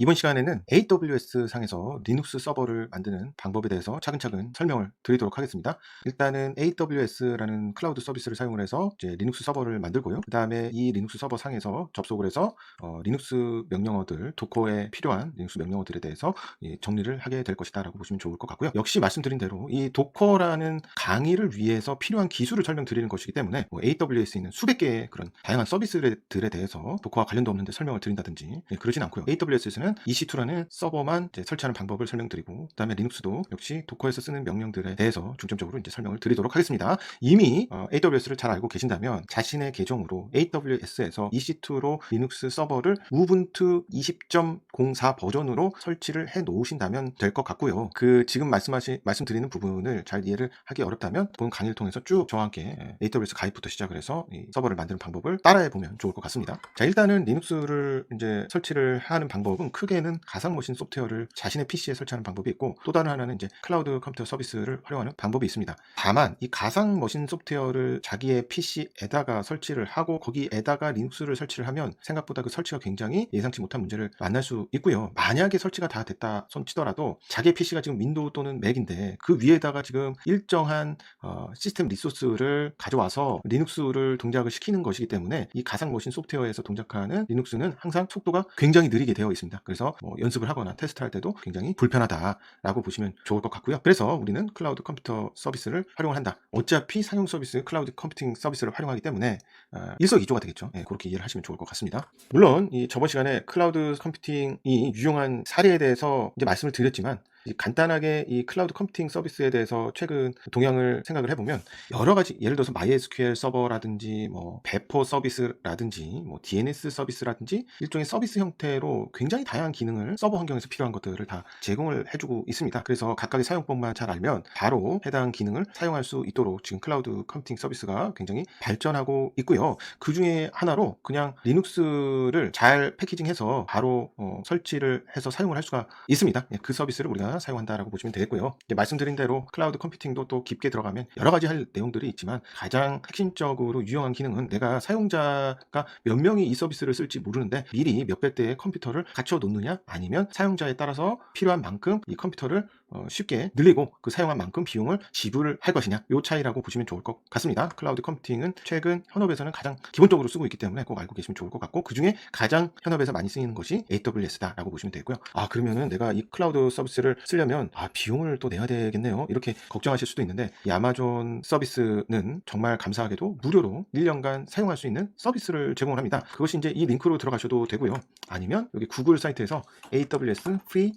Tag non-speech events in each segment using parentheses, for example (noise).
이번 시간에는 AWS 상에서 리눅스 서버를 만드는 방법에 대해서 차근차근 설명을 드리도록 하겠습니다. 일단은 AWS라는 클라우드 서비스를 사용을 해서 이제 리눅스 서버를 만들고요. 그 다음에 이 리눅스 서버 상에서 접속을 해서 어, 리눅스 명령어들, 도커에 필요한 리눅스 명령어들에 대해서 예, 정리를 하게 될 것이다 라고 보시면 좋을 것 같고요. 역시 말씀드린 대로 이 도커라는 강의를 위해서 필요한 기술을 설명드리는 것이기 때문에 뭐 AWS에 있는 수백 개의 그런 다양한 서비스들에 대해서 도커와 관련도 없는데 설명을 드린다든지 예, 그러진 않고요. AWS에서는 EC2라는 서버만 설치하는 방법을 설명드리고 그다음에 리눅스도 역시 도커에서 쓰는 명령들에 대해서 중점적으로 이제 설명을 드리도록 하겠습니다. 이미 어, AWS를 잘 알고 계신다면 자신의 계정으로 AWS에서 EC2로 리눅스 서버를 우분투 20.04 버전으로 설치를 해 놓으신다면 될 것 같고요. 그 지금 말씀하시 말씀드리는 부분을 잘 이해를 하기 어렵다면 본 강의를 통해서 쭉 저와 함께 AWS 가입부터 시작을 해서 이 서버를 만드는 방법을 따라해 보면 좋을 것 같습니다. 자 일단은 리눅스를 이제 설치를 하는 방법은 크게는 가상 머신 소프트웨어를 자신의 PC에 설치하는 방법이 있고 또 다른 하나는 이제 클라우드 컴퓨터 서비스를 활용하는 방법이 있습니다. 다만 이 가상 머신 소프트웨어를 자기의 PC에다가 설치를 하고 거기에다가 리눅스를 설치를 하면 생각보다 그 설치가 굉장히 예상치 못한 문제를 만날 수 있고요. 만약에 설치가 다 됐다 손 치더라도 자기 PC가 지금 윈도우 또는 맥인데 그 위에다가 지금 일정한 어, 시스템 리소스를 가져와서 리눅스를 동작을 시키는 것이기 때문에 이 가상 머신 소프트웨어에서 동작하는 리눅스는 항상 속도가 굉장히 느리게 되어 있습니다. 그래서 뭐 연습을 하거나 테스트할 때도 굉장히 불편하다라고 보시면 좋을 것 같고요. 그래서 우리는 클라우드 컴퓨터 서비스를 활용을 한다. 어차피 상용 서비스 클라우드 컴퓨팅 서비스를 활용하기 때문에 어, 일석이조가 되겠죠. 예, 그렇게 이해를 하시면 좋을 것 같습니다. 물론 이 저번 시간에 클라우드 컴퓨팅이 유용한 사례에 대해서 이제 말씀을 드렸지만 이 간단하게 이 클라우드 컴퓨팅 서비스에 대해서 최근 동향을 생각을 해보면 여러 가지 예를 들어서 MySQL 서버라든지 뭐 배포 서비스라든지 뭐 DNS 서비스라든지 일종의 서비스 형태로 굉장히 다양한 기능을 서버 환경에서 필요한 것들을 다 제공을 해주고 있습니다. 그래서 각각의 사용법만 잘 알면 바로 해당 기능을 사용할 수 있도록 지금 클라우드 컴퓨팅 서비스가 굉장히 발전하고 있고요. 그 중에 하나로 그냥 리눅스를 잘 패키징해서 바로 어, 설치를 해서 사용을 할 수가 있습니다. 예, 그 서비스를 우리가 사용한다라고 보시면 되겠고요. 말씀드린 대로 클라우드 컴퓨팅도 또 깊게 들어가면 여러 가지 할 내용들이 있지만 가장 핵심적으로 유용한 기능은 내가 사용자가 몇 명이 이 서비스를 쓸지 모르는데 미리 몇백 대의 컴퓨터를 갖춰 놓느냐 아니면 사용자에 따라서 필요한 만큼 이 컴퓨터를 어, 쉽게 늘리고 그 사용한 만큼 비용을 지불을 할 것이냐 요 차이라고 보시면 좋을 것 같습니다. 클라우드 컴퓨팅은 최근 현업에서는 가장 기본적으로 쓰고 있기 때문에 꼭 알고 계시면 좋을 것 같고 그 중에 가장 현업에서 많이 쓰이는 것이 AWS다라고 보시면 되고요. 아 그러면은 내가 이 클라우드 서비스를 쓰려면 아 비용을 또 내야 되겠네요. 이렇게 걱정하실 수도 있는데 이 아마존 서비스는 정말 감사하게도 무료로 1년간 사용할 수 있는 서비스를 제공을 합니다. 그것이 이제 이 링크로 들어가셔도 되고요. 아니면 여기 구글 사이트에서 AWS Free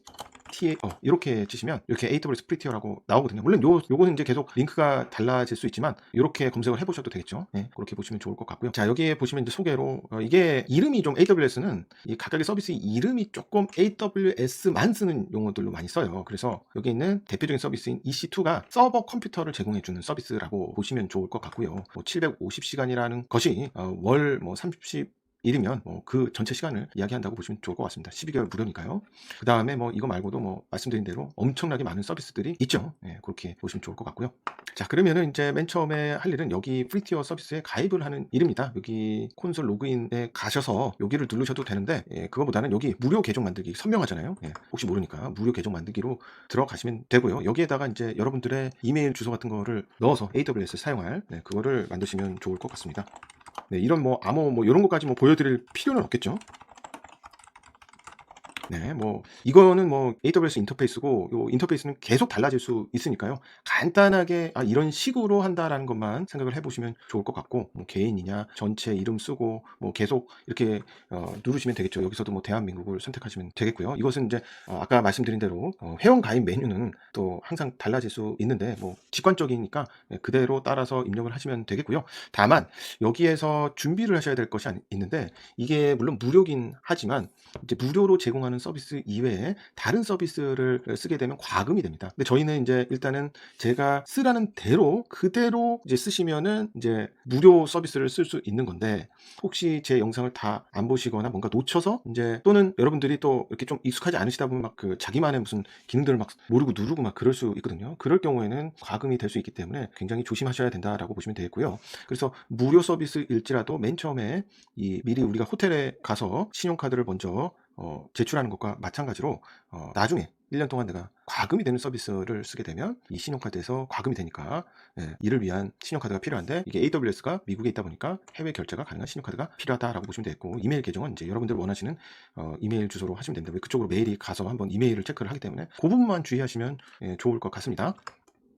TA 어, 이렇게 치시면 이렇게 AWS 프리티어라고 나오거든요. 물론 요 요거는 이제 계속 링크가 달라질 수 있지만 이렇게 검색을 해보셔도 되겠죠. 네, 그렇게 보시면 좋을 것 같고요. 자 여기에 보시면 이제 소개로 어, 이게 이름이 좀 AWS는 이 각각의 서비스 이름이 조금 AWS만 쓰는 용어들로 많이 써요. 그래서 여기 있는 대표적인 서비스인 EC2가 서버 컴퓨터를 제공해주는 서비스라고 보시면 좋을 것 같고요. 뭐 750시간이라는 것이 어, 월뭐 30시 일이면 뭐 그 전체 시간을 이야기한다고 보시면 좋을 것 같습니다. 12개월 무료니까요. 그 다음에 뭐 이거 말고도 뭐 말씀드린 대로 엄청나게 많은 서비스들이 있죠. 예, 그렇게 보시면 좋을 것 같고요. 자, 그러면은 이제 맨 처음에 할 일은 여기 프리티어 서비스에 가입을 하는 일입니다. 여기 콘솔 로그인에 가셔서 여기를 누르셔도 되는데 예, 그거보다는 여기 무료 계정 만들기 선명하잖아요. 예, 혹시 모르니까 무료 계정 만들기로 들어가시면 되고요. 여기에다가 이제 여러분들의 이메일 주소 같은 거를 넣어서 AWS 사용할 네, 그거를 만드시면 좋을 것 같습니다. 네, 이런 뭐 암호 뭐 이런 것까지 뭐 보여드릴 필요는 없겠죠. 네, 뭐 이거는 뭐 AWS 인터페이스고 요 인터페이스는 계속 달라질 수 있으니까요. 간단하게 아 이런 식으로 한다라는 것만 생각을 해보시면 좋을 것 같고 뭐 개인이냐 전체 이름 쓰고 뭐 계속 이렇게 어, 누르시면 되겠죠. 여기서도 뭐 대한민국을 선택하시면 되겠고요. 이것은 이제 어, 아까 말씀드린 대로 어, 회원 가입 메뉴는 또 항상 달라질 수 있는데 뭐 직관적이니까 네, 그대로 따라서 입력을 하시면 되겠고요. 다만 여기에서 준비를 하셔야 될 것이 있는데 이게 물론 무료긴 하지만 이제 무료로 제공하는 서비스 이외에 다른 서비스를 쓰게 되면 과금이 됩니다. 근데 저희는 이제 일단은 제가 쓰라는 대로 그대로 이제 쓰시면은 이제 무료 서비스를 쓸 수 있는 건데 혹시 제 영상을 다 안 보시거나 뭔가 놓쳐서 이제 또는 여러분들이 또 이렇게 좀 익숙하지 않으시다 보면 막 그 자기만의 무슨 기능들을 막 모르고 누르고 막 그럴 수 있거든요. 그럴 경우에는 과금이 될 수 있기 때문에 굉장히 조심하셔야 된다라고 보시면 되겠고요. 그래서 무료 서비스일지라도 맨 처음에 이 미리 우리가 호텔에 가서 신용카드를 먼저 어, 제출하는 것과 마찬가지로 어, 나중에 1년 동안 내가 과금이 되는 서비스를 쓰게 되면 이 신용카드에서 과금이 되니까 예, 이를 위한 신용카드가 필요한데 이게 AWS가 미국에 있다 보니까 해외 결제가 가능한 신용카드가 필요하다라고 보시면 되겠고 이메일 계정은 이제 여러분들 원하시는 어, 이메일 주소로 하시면 됩니다. 왜 그쪽으로 메일이 가서 한번 이메일을 체크를 하기 때문에 그 부분만 주의하시면 예, 좋을 것 같습니다.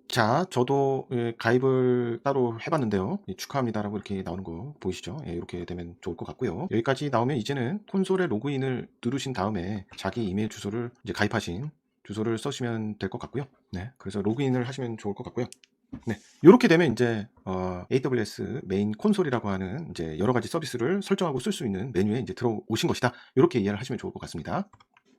자, 저도 예, 가입을 따로 해봤는데요. 예, 축하합니다라고 이렇게 나오는 거 보이시죠? 예, 이렇게 되면 좋을 것 같고요. 여기까지 나오면 이제는 콘솔에 로그인을 누르신 다음에 자기 이메일 주소를 이제 가입하신 주소를 써시면 될 것 같고요. 네, 그래서 로그인을 하시면 좋을 것 같고요. 네, 이렇게 되면 이제 어, AWS 메인 콘솔이라고 하는 이제 여러 가지 서비스를 설정하고 쓸 수 있는 메뉴에 이제 들어오신 것이다. 이렇게 이해를 하시면 좋을 것 같습니다.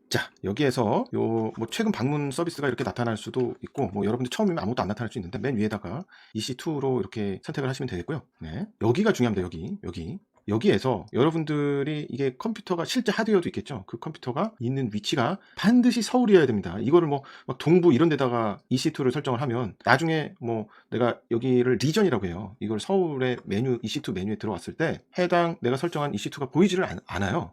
자, 여기에서 요 뭐 최근 방문 서비스가 이렇게 나타날 수도 있고 뭐 여러분들 처음이면 아무것도 안 나타날 수 있는데 맨 위에다가 EC2로 이렇게 선택을 하시면 되겠고요. 네. 여기가 중요합니다. 여기. 여기. 여기에서 여러분들이 이게 컴퓨터가 실제 하드웨어도 있겠죠. 그 컴퓨터가 있는 위치가 반드시 서울이어야 됩니다. 이거를 뭐막 동부 이런 데다가 EC2를 설정을 하면 나중에 뭐 내가 여기를 리전이라고 해요. 이걸 서울의 메뉴 EC2 메뉴에 들어왔을 때 해당 내가 설정한 EC2가 보이지를 않, 않아요.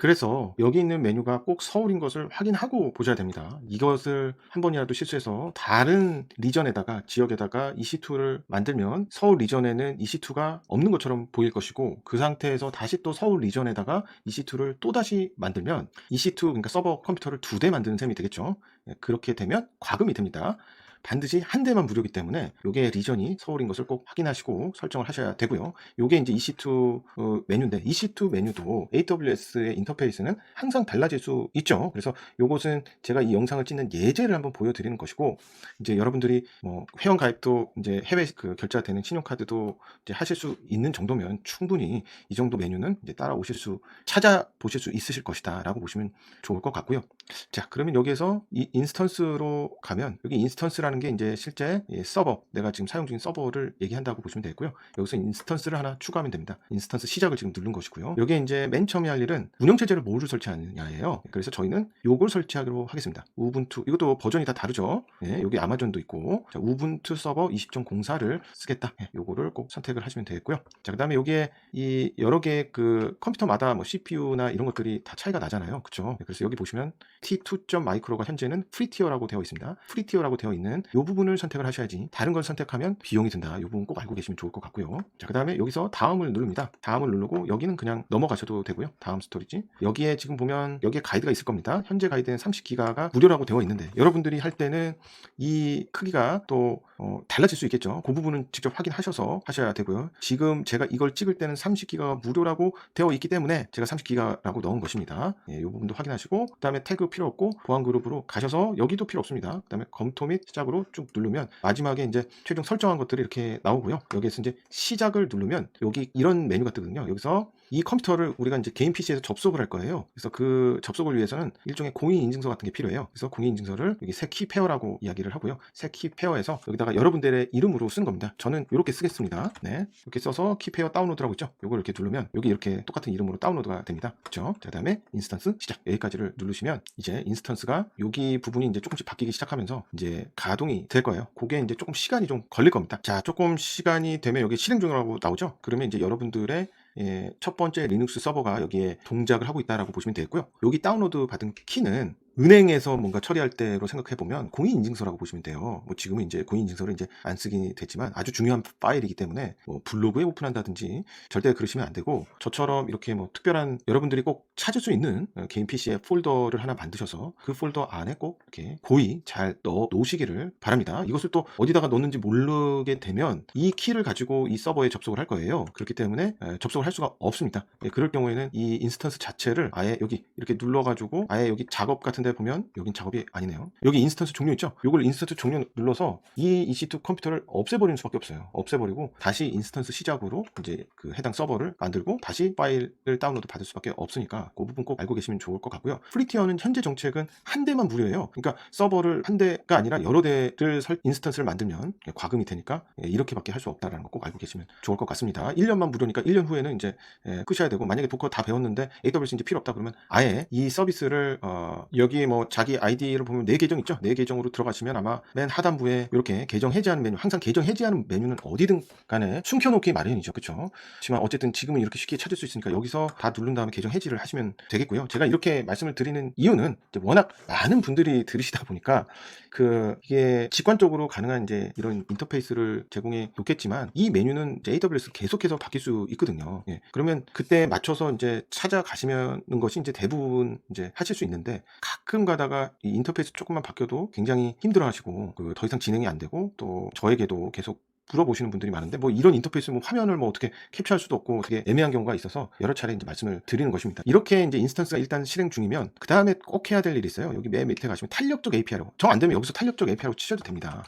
그래서 여기 있는 메뉴가 꼭 서울인 것을 확인하고 보셔야 됩니다. 이것을 한 번이라도 실수해서 다른 리전에다가 지역에다가 EC2를 만들면 서울 리전에는 EC2가 없는 것처럼 보일 것이고 그 상태에서 다시 또 서울 리전에다가 EC2를 또 다시 만들면 EC2 그러니까 서버 컴퓨터를 두 대 만드는 셈이 되겠죠. 예, 그렇게 되면 과금이 됩니다. 반드시 한 대만 무료이기 때문에 요게 리전이 서울인 것을 꼭 확인하시고 설정을 하셔야 되고요. 요게 이제 EC2 어, 메뉴인데 EC2 메뉴도 AWS의 인터페이스는 항상 달라질 수 있죠. 그래서 요것은 제가 이 영상을 찍는 예제를 한번 보여드리는 것이고 이제 여러분들이 뭐 회원 가입도 이제 해외 그 결제가 되는 신용카드도 이제 하실 수 있는 정도면 충분히 이 정도 메뉴는 이제 따라오실 수 찾아보실 수 있으실 것이다라고 보시면 좋을 것 같고요. 자 그러면 여기에서 이 인스턴스로 가면 여기 인스턴스라는 게 이제 실제 이 서버 내가 지금 사용 중인 서버를 얘기한다고 보시면 되고요. 여기서 인스턴스를 하나 추가하면 됩니다. 인스턴스 시작을 지금 누른 것이고요. 여기에 이제 맨 처음에 할 일은 운영체제를 뭐를 설치하느냐예요. 그래서 저희는 요걸 설치하기로 하겠습니다. 우분투 이것도 버전이 다 다르죠. 예, 여기 아마존도 있고 자, 우분투 서버 20.04를 쓰겠다. 예, 요거를 꼭 선택을 하시면 되겠고요. 자 그 다음에 여기에 이 여러 개의 그 컴퓨터마다 뭐 CPU나 이런 것들이 다 차이가 나잖아요. 그렇죠? 그래서 여기 보시면 T2.micro가 현재는 프리티어라고 되어 있습니다. 프리티어라고 되어 있는 이 부분을 선택을 하셔야지 다른 걸 선택하면 비용이 든다. 이 부분 꼭 알고 계시면 좋을 것 같고요. 자, 그 다음에 여기서 다음을 누릅니다. 다음을 누르고 여기는 그냥 넘어가셔도 되고요. 다음 스토리지. 여기에 지금 보면 여기에 가이드가 있을 겁니다. 현재 가이드는 30기가가 무료라고 되어 있는데 여러분들이 할 때는 이 크기가 또 어, 달라질 수 있겠죠. 그 부분은 직접 확인하셔서 하셔야 되고요. 지금 제가 이걸 찍을 때는 30기가가 무료라고 되어 있기 때문에 제가 30기가라고 넣은 것입니다. 예, 이 부분도 확인하시고 그 다음에 태그 필요 없고 보안 그룹으로 가셔서 여기도 필요 없습니다. 그 다음에 검토 및 시작 으로 쭉 누르면 마지막에 이제 최종 설정한 것들이 이렇게 나오고요. 여기에서 이제 시작을 누르면 여기 이런 메뉴가 뜨거든요. 여기서 이 컴퓨터를 우리가 이제 개인 PC에서 접속을 할 거예요. 그래서 그 접속을 위해서는 일종의 공인 인증서 같은 게 필요해요. 그래서 공인 인증서를 여기 새 키 페어라고 이야기를 하고요. 새 키 페어에서 여기다가 여러분들의 이름으로 쓴 겁니다. 저는 이렇게 쓰겠습니다. 네. 이렇게 써서 키 페어 다운로드라고 있죠. 이걸 이렇게 누르면 여기 이렇게 똑같은 이름으로 다운로드가 됩니다. 그렇죠? 자, 그다음에 인스턴스 시작. 여기까지를 누르시면 이제 인스턴스가 여기 부분이 이제 조금씩 바뀌기 시작하면서 이제 가동이 될 거예요. 그게 이제 조금 시간이 좀 걸릴 겁니다. 자, 조금 시간이 되면 여기 실행 중이라고 나오죠. 그러면 이제 여러분들의 예, 첫 번째 리눅스 서버가 여기에 동작을 하고 있다라고 보시면 되겠고요. 여기 다운로드 받은 키는 은행에서 뭔가 처리할 때로 생각해 보면 공인인증서라고 보시면 돼요. 뭐 지금은 이제 공인인증서를 이제 안 쓰긴 됐지만 아주 중요한 파일이기 때문에 뭐 블로그에 오픈한다든지 절대 그러시면 안 되고 저처럼 이렇게 뭐 특별한 여러분들이 꼭 찾을 수 있는 어, 개인 PC에 폴더를 하나 만드셔서 그 폴더 안에 꼭 이렇게 고이 잘 넣어 놓으시기를 바랍니다. 이것을 또 어디다가 넣는지 모르게 되면 이 키를 가지고 이 서버에 접속을 할 거예요. 그렇기 때문에 에, 접속을 할 수가 없습니다. 예, 그럴 경우에는 이 인스턴스 자체를 아예 여기 이렇게 눌러가지고 아예 여기 작업 같은 데 보면 여긴 작업이 아니네요. 여기 인스턴스 종료 있죠? 이걸 인스턴스 종료 눌러서 이 EC2 컴퓨터를 없애버리는 수밖에 없어요. 없애버리고 다시 인스턴스 시작으로 이제 그 해당 서버를 만들고 다시 파일을 다운로드 받을 수밖에 없으니까 그 부분 꼭 알고 계시면 좋을 것 같고요. 프리티어는 현재 정책은 한 대만 무료예요. 그러니까 서버를 한 대가 아니라 여러 대를 설, 인스턴스를 만들면 과금이 되니까 예, 이렇게밖에 할 수 없다라는 거 꼭 알고 계시면 좋을 것 같습니다. 1년만 무료니까 1년 후에는 이제 예, 끄셔야 되고 만약에 도커 다 배웠는데 AWS 이제 필요 없다 그러면 아예 이 서비스를 어, 여기 뭐 자기 아이디를 보면 네 계정 있죠? 네 계정으로 들어가시면 아마 맨 하단부에 이렇게 계정 해제하는 메뉴, 항상 계정 해제하는 메뉴는 어디든 간에 숨겨놓기 마련이죠. 그쵸? 하지만 어쨌든 지금은 이렇게 쉽게 찾을 수 있으니까 여기서 다 누른 다음에 계정 해지를 하시면 되겠고요. 제가 이렇게 말씀을 드리는 이유는 워낙 많은 분들이 들으시다 보니까 그 이게 직관적으로 가능한 이제 이런 인터페이스를 제공해 놓겠지만 이 메뉴는 이제 AWS 계속해서 바뀔 수 있거든요. 예. 그러면 그때 맞춰서 이제 찾아가시면 것이 이제 대부분 이제 하실 수 있는데 가끔 가다가 이 인터페이스 조금만 바뀌어도 굉장히 힘들어하시고 그 더 이상 진행이 안 되고 또 저에게도 계속 물어보시는 분들이 많은데 뭐 이런 인터페이스 뭐 화면을 뭐 어떻게 캡처할 수도 없고 되게 애매한 경우가 있어서 여러 차례 이제 말씀을 드리는 것입니다. 이렇게 이제 인스턴스가 일단 실행 중이면 그 다음에 꼭 해야 될 일이 있어요. 여기 맨 밑에 가시면 탄력적 API라고 정안 되면 여기서 탄력적 API라고 치셔도 됩니다.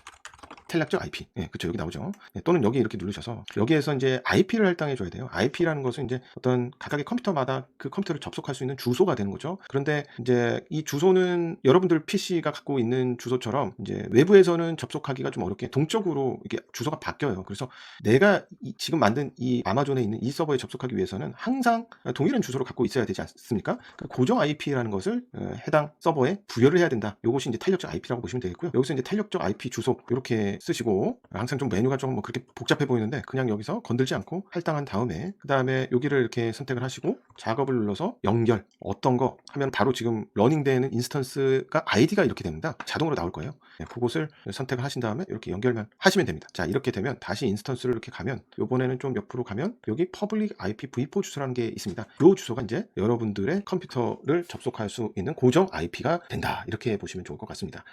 탄력적 IP. 예, 그쵸. 여기 나오죠. 예, 또는 여기 이렇게 누르셔서 여기에서 이제 IP를 할당해 줘야 돼요. IP라는 것은 이제 어떤 각각의 컴퓨터마다 그 컴퓨터를 접속할 수 있는 주소가 되는 거죠. 그런데 이제 이 주소는 여러분들 PC가 갖고 있는 주소처럼 이제 외부에서는 접속하기가 좀 어렵게 동적으로 이게 주소가 바뀌어요. 그래서 내가 이- 지금 만든 이 아마존에 있는 이 서버에 접속하기 위해서는 항상 동일한 주소를 갖고 있어야 되지 않습니까? 그러니까 고정 IP라는 것을 어, 해당 서버에 부여를 해야 된다. 이것이 이제 탄력적 IP라고 보시면 되겠고요. 여기서 이제 탄력적 IP 주소 이렇게 쓰시고 항상 좀 메뉴가 좀 뭐 그렇게 복잡해 보이는데 그냥 여기서 건들지 않고 할당한 다음에 그 다음에 여기를 이렇게 선택을 하시고 작업을 눌러서 연결 어떤 거 하면 바로 지금 러닝되는 인스턴스가 아이디가 이렇게 됩니다. 자동으로 나올 거예요. 네, 그곳을 선택을 하신 다음에 이렇게 연결만 하시면 됩니다. 자 이렇게 되면 다시 인스턴스를 이렇게 가면 요번에는 좀 옆으로 가면 여기 public IP v4 주소라는 게 있습니다. 요 주소가 이제 여러분들의 컴퓨터를 접속할 수 있는 고정 IP가 된다. 이렇게 보시면 좋을 것 같습니다.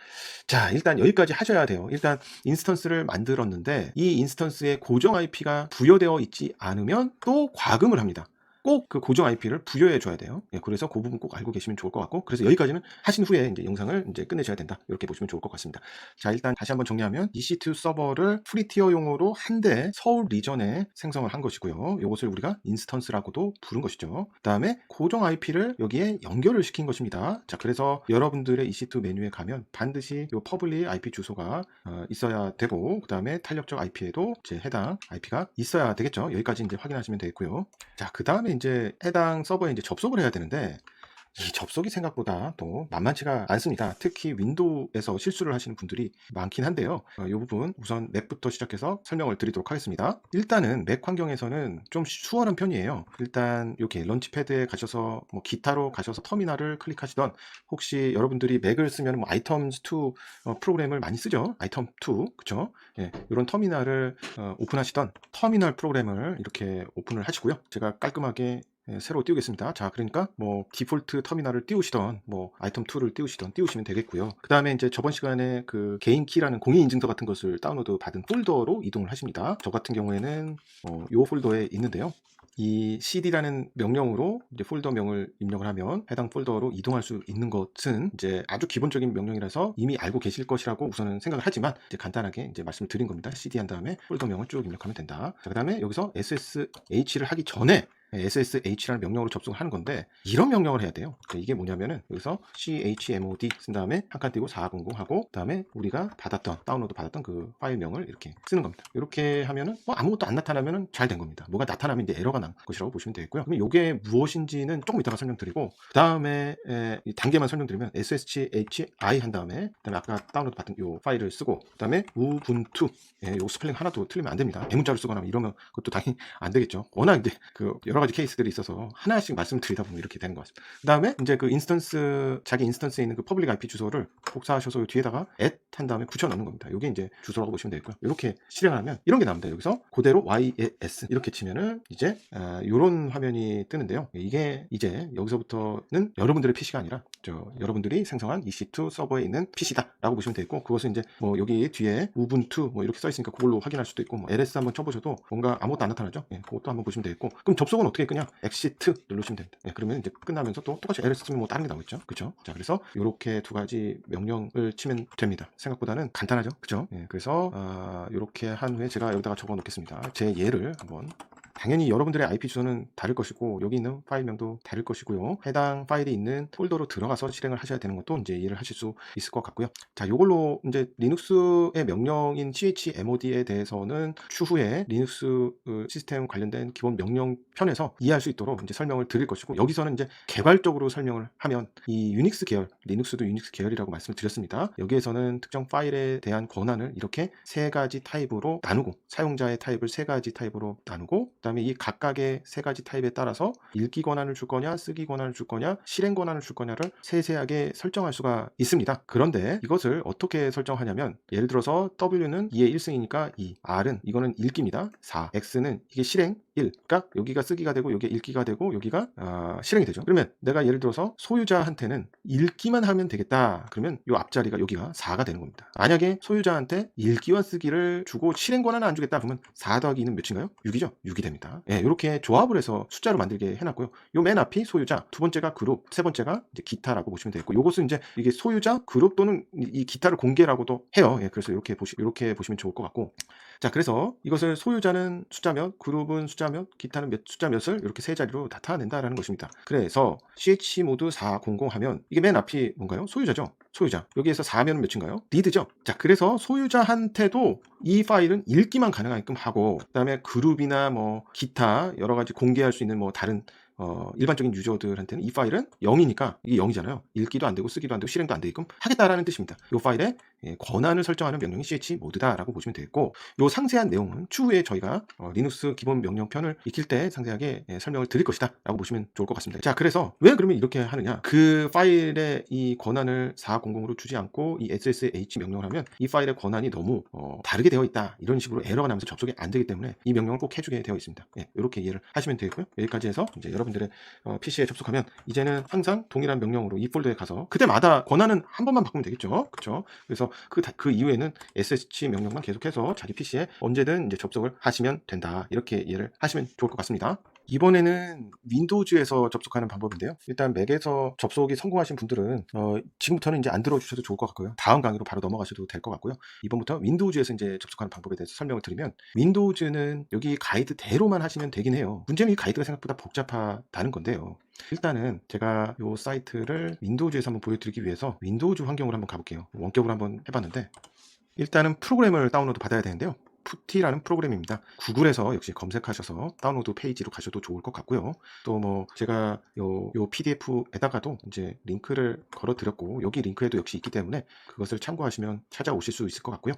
자 일단 여기까지 하셔야 돼요. 일단 인스 턴스를 만들었는데 이 인스턴스에 고정 IP가 부여되어 있지 않으면 또 과금을 합니다. 꼭 그 고정 IP를 부여해 줘야 돼요. 예, 그래서 그 부분 꼭 알고 계시면 좋을 것 같고, 그래서 여기까지는 하신 후에 이제 영상을 이제 끝내셔야 된다. 이렇게 보시면 좋을 것 같습니다. 자, 일단 다시 한번 정리하면 EC2 서버를 프리티어용으로 한 대 서울 리전에 생성을 한 것이고요. 이것을 우리가 인스턴스라고도 부른 것이죠. 그 다음에 고정 IP를 여기에 연결을 시킨 것입니다. 자, 그래서 여러분들의 EC2 메뉴에 가면 반드시 이 퍼블릭 IP 주소가 어, 있어야 되고, 그 다음에 탄력적 IP에도 이제 해당 IP가 있어야 되겠죠. 여기까지 이제 확인하시면 되겠고요. 자, 그 다음에 이제 해당 서버에 이제 접속을 해야 되는데, 이 접속이 생각보다 또 만만치가 않습니다. 특히 윈도우에서 실수를 하시는 분들이 많긴 한데요. 어, 이 부분 우선 맵부터 시작해서 설명을 드리도록 하겠습니다. 일단은 맥 환경에서는 좀 수월한 편이에요. 일단 이렇게 런치패드에 가셔서 뭐 기타로 가셔서 터미널을 클릭하시던 혹시 여러분들이 맥을 쓰면 뭐 아이텀스2 어, 프로그램을 많이 쓰죠. 아이텀2 그쵸? 예, 이런 터미널을 어, 오픈하시던 터미널 프로그램을 이렇게 오픈을 하시고요. 제가 깔끔하게 예, 새로 띄우겠습니다. 자, 그러니까 뭐 디폴트 터미널을 띄우시던 뭐 아이템 2를 띄우시던 띄우시면 되겠고요. 그 다음에 이제 저번 시간에 그 개인 키라는 공인 인증서 같은 것을 다운로드 받은 폴더로 이동을 하십니다. 저 같은 경우에는 어, 요 폴더에 있는데요. 이 cd라는 명령으로 이제 폴더명을 입력을 하면 해당 폴더로 이동할 수 있는 것은 이제 아주 기본적인 명령이라서 이미 알고 계실 것이라고 우선은 생각을 하지만 이제 간단하게 이제 말씀을 드린 겁니다. cd 한 다음에 폴더명을 쭉 입력하면 된다. 자, 그다음에 여기서 ssh를 하기 전에 SSH라는 명령으로 접속을 하는 건데 이런 명령을 해야 돼요. 그러니까 이게 뭐냐면은 여기서 chmod 쓴 다음에 한 칸 띄고 400 하고 그다음에 우리가 받았던 다운로드 받았던 그 파일명을 이렇게 쓰는 겁니다. 이렇게 하면은 뭐 아무것도 안 나타나면은 잘 된 겁니다. 뭐가 나타나면 이제 에러가 난 것이라고 보시면 되겠고요. 그럼 이게 무엇인지는 조금 이따가 설명드리고 그다음에 단계만 설명드리면 sshi 한 다음에 그다음에 아까 다운로드 받은 요 파일을 쓰고 그다음에 우분투 예, 요 스펠링 하나도 틀리면 안 됩니다. 대문자로 쓰거나 이러면 그것도 당연히 안 되겠죠. 워낙 이제 그 여러 가지 케이스들이 있어서 하나씩 말씀을 드리다 보면 이렇게 되는 것 같습니다. 그 다음에 이제 그 인스턴스, 자기 인스턴스에 있는 그 퍼블릭 IP 주소를 복사하셔서 뒤에다가 at 한 다음에 붙여넣는 겁니다. 이게 이제 주소라고 보시면 되고요. 이렇게 실행하면 이런 게 나옵니다. 여기서 그대로 YS 이렇게 치면은 이제 아, 이런 화면이 뜨는데요. 이게 이제 여기서부터는 여러분들의 PC가 아니라 저 여러분들이 생성한 EC2 서버에 있는 PC다라고 보시면 되겠고 그것은 이제 뭐 여기 뒤에 우분투 뭐 이렇게 써 있으니까 그걸로 확인할 수도 있고 뭐 LS 한번 쳐보셔도 뭔가 아무것도 안 나타나죠. 예, 그것도 한번 보시면 되겠고 그럼 접속은 어떻게 그냥 exit 누르시면 됩니다. 예, 그러면 이제 끝나면서 또 똑같이 LS 치면 뭐 다른 게 나오겠죠. 그렇죠? 자, 그래서 이렇게 두 가지 명령을 치면 됩니다. 생각보다는 간단하죠. 그렇죠? 예, 그래서 아, 이렇게 한 후에 제가 여기다가 적어 놓겠습니다. 제 예를 한번 당연히 여러분들의 IP 주소는 다를 것이고 여기 있는 파일명도 다를 것이고요. 해당 파일이 있는 폴더로 들어가서 실행을 하셔야 되는 것도 이제 이해를 하실 수 있을 것 같고요. 자, 이걸로 이제 리눅스의 명령인 chmod에 대해서는 추후에 리눅스 그 시스템 관련된 기본 명령 편에서 이해할 수 있도록 이제 설명을 드릴 것이고 여기서는 이제 개괄적으로 설명을 하면 이 유닉스 계열, 리눅스도 유닉스 계열이라고 말씀을 드렸습니다. 여기에서는 특정 파일에 대한 권한을 이렇게 세 가지 타입으로 나누고 사용자의 타입을 세 가지 타입으로 나누고 그다음에 이 각각의 세 가지 타입에 따라서 읽기 권한을 줄 거냐, 쓰기 권한을 줄 거냐, 실행 권한을 줄 거냐를 세세하게 설정할 수가 있습니다. 그런데 이것을 어떻게 설정하냐면 예를 들어서 W는 2의 1승이니까 2, R은 이거는 읽기입니다. 4, X는 이게 실행 1. 그러니까 여기가 쓰기가 되고 여기가 읽기가 되고 여기가 아, 실행이 되죠. 그러면 내가 예를 들어서 소유자한테는 읽기만 하면 되겠다. 그러면 이 앞자리가 여기가 4가 되는 겁니다. 만약에 소유자한테 읽기와 쓰기를 주고 실행 권한을 안 주겠다 그러면 4 더하기 2는 몇인가요? 6이죠. 6이 됩니다. 예, 이렇게 조합을 해서 숫자로 만들게 해놨고요. 요 맨 앞이 소유자, 두 번째가 그룹, 세 번째가 이제 기타라고 보시면 되겠고, 요것은 이제 이게 소유자, 그룹 또는 이- 이 기타를 공개라고도 해요. 예, 그래서 이렇게 보시 이렇게 보시면 좋을 것 같고, 자, 그래서 이것을 소유자는 숫자 몇, 그룹은 숫자 몇, 기타는 몇 숫자 몇을 이렇게 세 자리로 나타낸다라는 것입니다. 그래서 ch 모드 400 하면 이게 맨 앞이 뭔가요? 소유자죠. 소유자. 여기에서 4면은 몇인가요? 리드죠. 자, 그래서 소유자한테도 이 파일은 읽기만 가능하게끔 하고 그다음에 그룹이나 뭐 기타 여러 가지 공개할 수 있는 뭐 다른 어, 일반적인 유저들한테는 이 파일은 0이니까 이게 0이잖아요. 읽기도 안 되고 쓰기도 안 되고 실행도 안 되게끔 하겠다라는 뜻입니다. 이 파일에 예, 권한을 설정하는 명령이 ch 모드다라고 보시면 되겠고 이 상세한 내용은 추후에 저희가 어, 리눅스 기본 명령편을 익힐 때 상세하게 예, 설명을 드릴 것이다라고 보시면 좋을 것 같습니다. 자, 그래서 왜 그러면 이렇게 하느냐? 그 파일에 이 권한을 400으로 주지 않고 이 ssh 명령을 하면 이 파일의 권한이 너무 어, 다르게 되어 있다 이런 식으로 에러가 나면서 접속이 안 되기 때문에 이 명령을 꼭 해주게 되어 있습니다. 예, 이렇게 이해를 하시면 되고요. 여기까지 해서 이제 여러분들의 어, PC에 접속하면 이제는 항상 동일한 명령으로 이 폴더에 가서 그때마다 권한은 한 번만 바꾸면 되겠죠. 그렇죠? 그래서 그, 다- 그 이후에는 SSH 명령만 계속해서 자기 PC에 언제든 이제 접속을 하시면 된다. 이렇게 이해를 하시면 좋을 것 같습니다. 이번에는 윈도우즈에서 접속하는 방법인데요. 일단 맥에서 접속이 성공하신 분들은 어, 지금부터는 이제 안 들어주셔도 좋을 것 같고요. 다음 강의로 바로 넘어가셔도 될 것 같고요. 이번부터 윈도우즈에서 이제 접속하는 방법에 대해서 설명을 드리면 윈도우즈는 여기 가이드대로만 하시면 되긴 해요. 문제는 이 가이드가 생각보다 복잡하다는 건데요. 일단은 제가 이 사이트를 윈도우즈에서 한번 보여드리기 위해서 윈도우즈 환경으로 한번 가볼게요. 원격으로 한번 해봤는데 일단은 프로그램을 다운로드 받아야 되는데요. 푸티라는 프로그램입니다. 구글에서 역시 검색하셔서 다운로드 페이지로 가셔도 좋을 것 같고요. 또 뭐 제가 요, 요 PDF에다가도 이제 링크를 걸어 드렸고 여기 링크에도 역시 있기 때문에 그것을 참고하시면 찾아오실 수 있을 것 같고요.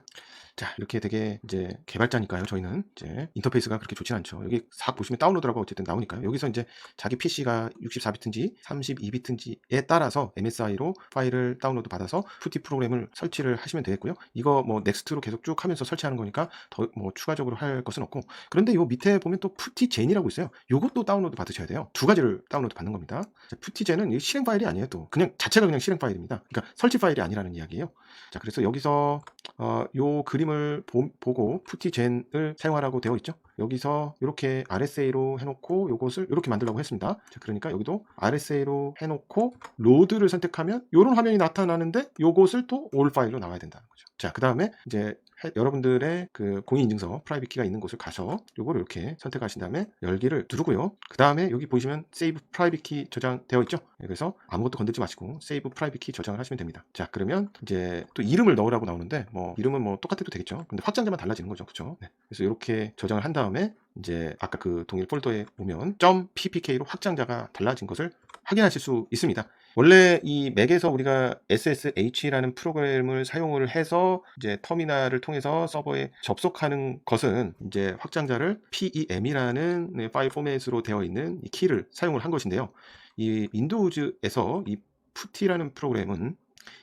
자 이렇게 되게 이제 개발자니까요. 저희는 이제 인터페이스가 그렇게 좋진 않죠. 여기 싹 보시면 다운로드라고 어쨌든 나오니까요. 여기서 이제 자기 PC가 64비트인지 32비트인지에 따라서 MSI로 파일을 다운로드 받아서 푸티 프로그램을 설치를 하시면 되겠고요. 이거 뭐 넥스트로 계속 쭉 하면서 설치하는 거니까 더 뭐 추가적으로 할 것은 없고 그런데 요 밑에 보면 또 푸티 젠이라고 있어요. 요것도 다운로드 받으셔야 돼요. 두 가지를 다운로드 받는 겁니다. 자, 푸티 젠은 이 실행 파일이 아니에요. 또 그냥 자체가 그냥 실행 파일입니다. 그러니까 설치 파일이 아니라는 이야기예요. 자, 그래서 여기서 어, 요 그림을 보, 고 푸티젠을 사용하라고 되어 있죠. 여기서 이렇게 RSA로 해놓고 요것을 이렇게 만들라고 했습니다. 자, 그러니까 여기도 RSA로 해놓고 로드를 선택하면 이런 화면이 나타나는데 요것을 또올 파일로 나와야 된다는 거죠. 자, 그 다음에 이제 해- 여러분들의 그 공인인증서 프라이빗 키가 있는 곳을 가서 요거를 이렇게 선택하신 다음에 열기를 누르고요. 그 다음에 여기 보시면 세이브 프라이빗 키 저장되어 있죠. 네, 그래서 아무것도 건들지 마시고 세이브 프라이빗 키 저장을 하시면 됩니다. 자, 그러면 이제 또 이름을 넣으라고 나오는데 뭐 이름은 뭐 똑같아도 되겠죠. 근데 확장자만 달라지는 거죠. 그렇죠? 그래서 이렇게 저장을 한다 음에 이제 아까 그 동일 폴더에 오면 .ppk로 확장자가 달라진 것을 확인하실 수 있습니다. 원래 이 맥에서 우리가 SSH라는 프로그램을 사용을 해서 이제 터미널을 통해서 서버에 접속하는 것은 이제 확장자를 PEM이라는 파일 포맷으로 되어 있는 이 키를 사용을 한 것인데요. 이 윈도우즈에서 이 푸티라는 프로그램은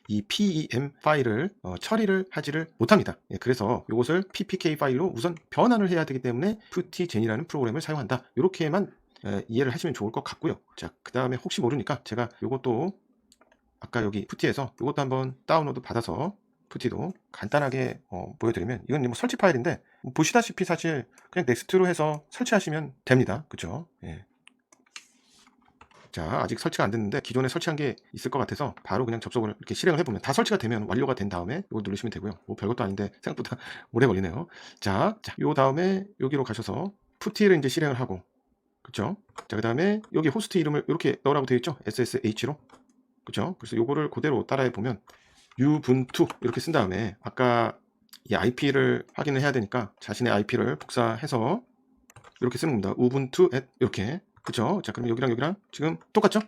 이 PEM 파일을 어, 처리를 하지를 못합니다. 예, 그래서 이것을 PPK 파일로 우선 변환을 해야 되기 때문에 푸티젠이라는 프로그램을 사용한다. 이렇게만 에, 이해를 하시면 좋을 것 같고요. 자, 그 다음에 혹시 모르니까 제가 이것도 아까 여기 푸티에서 이것도 한번 다운로드 받아서 푸티도 간단하게 어, 보여드리면 이건 뭐 설치 파일인데 뭐 보시다시피 사실 그냥 넥스트로 해서 설치하시면 됩니다. 그쵸? 예. 자, 아직 설치가 안 됐는데 기존에 설치한 게 있을 것 같아서 바로 그냥 접속을 이렇게 실행을 해보면 다 설치가 되면 완료가 된 다음에 이거 누르시면 되고요. 뭐 별것도 아닌데 생각보다 (laughs) 오래 걸리네요. 자, 자, 요 다음에 여기로 가셔서 푸티를 이제 실행을 하고 그쵸? 자, 그 다음에 여기 호스트 이름을 이렇게 넣으라고 되어 있죠? SSH로. 그쵸? 그래서 요거를 그대로 따라해 보면 유분투 이렇게 쓴 다음에 아까 이 IP를 확인을 해야 되니까 자신의 IP를 복사해서 이렇게 쓰는 겁니다. 우분투 앳 이렇게. 그쵸? 자, 그럼 여기랑 여기랑 지금 똑같죠?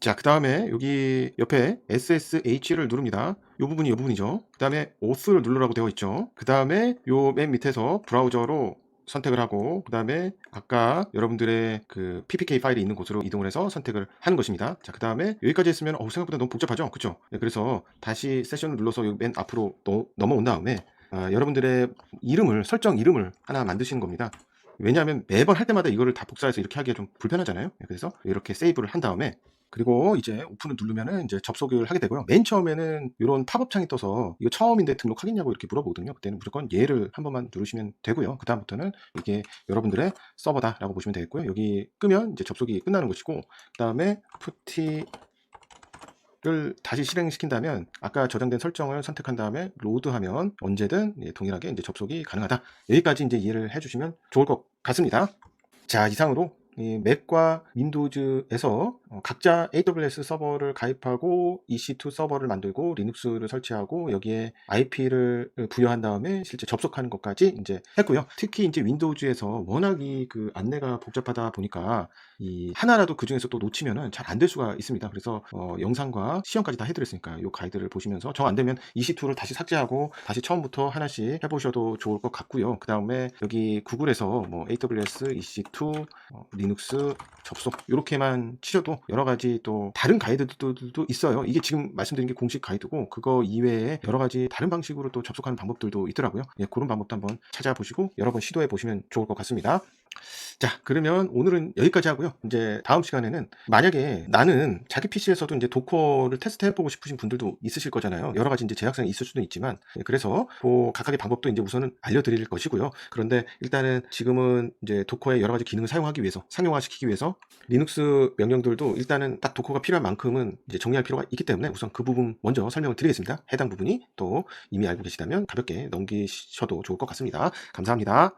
자, 그 다음에 여기 옆에 SSH를 누릅니다. 이 부분이 이 부분이죠. 그 다음에 auth를 누르라고 되어 있죠. 그 다음에 요 맨 밑에서 브라우저로 선택을 하고 그 다음에 아까 여러분들의 그 ppk 파일이 있는 곳으로 이동을 해서 선택을 하는 것입니다. 자, 그 다음에 여기까지 했으면 어, 생각보다 너무 복잡하죠? 그쵸? 네, 그래서 다시 세션을 눌러서 맨 앞으로 넘- 넘어온 다음에 아, 여러분들의 이름을 설정 이름을 하나 만드시는 겁니다. 왜냐하면 매번 할 때마다 이거를 다 복사해서 이렇게 하기가 좀 불편하잖아요. 네, 그래서 이렇게 세이브를 한 다음에 그리고 이제 오픈을 누르면은 이제 접속을 하게 되고요. 맨 처음에는 이런 팝업 창이 떠서 이거 처음인데 등록하겠냐고 이렇게 물어보거든요. 그때는 무조건 예를 한 번만 누르시면 되고요. 그 다음부터는 이게 여러분들의 서버다라고 보시면 되겠고요. 여기 끄면 이제 접속이 끝나는 것이고 그 다음에 푸티 를 다시 실행시킨다면 아까 저장된 설정을 선택한 다음에 로드하면 언제든 예, 동일하게 이제 접속이 가능하다. 여기까지 이제 이해를 해주시면 좋을 것 같습니다. 자 이상으로 이 맥과 윈도우즈에서 어, 각자 AWS 서버를 가입하고 EC2 서버를 만들고 리눅스를 설치하고 여기에 IP를 부여한 다음에 실제 접속하는 것까지 이제 했고요. 특히 이제 윈도우즈에서 워낙 이 그 안내가 복잡하다 보니까 이 하나라도 그 중에서 또 놓치면은 잘 안 될 수가 있습니다. 그래서 어, 영상과 시험까지 다 해드렸으니까 이 가이드를 보시면서 정안 되면 EC2를 다시 삭제하고 다시 처음부터 하나씩 해보셔도 좋을 것 같고요. 그 다음에 여기 구글에서 뭐 AWS, EC2, 어, 리눅스 접속 이렇게만 치셔도 여러 가지 또 다른 가이드들도 있어요. 이게 지금 말씀드린 게 공식 가이드고 그거 이외에 여러 가지 다른 방식으로 또 접속하는 방법들도 있더라고요. 예, 그런 방법도 한번 찾아보시고 여러 번 시도해 보시면 좋을 것 같습니다. 자, 그러면 오늘은 여기까지 하고요. 이제 다음 시간에는 만약에 나는 자기 PC에서도 이제 도커를 테스트 해보고 싶으신 분들도 있으실 거잖아요. 여러 가지 이제 제약사항이 있을 수도 있지만, 예, 그래서 그 각각의 방법도 이제 우선은 알려드릴 것이고요. 그런데 일단은 지금은 이제 도커의 여러 가지 기능을 사용하기 위해서, 상용화시키기 위해서 리눅스 명령들도 일단은 딱 도커가 필요한 만큼은 이제 정리할 필요가 있기 때문에 우선 그 부분 먼저 설명을 드리겠습니다. 해당 부분이 또 이미 알고 계시다면 가볍게 넘기셔도 좋을 것 같습니다. 감사합니다.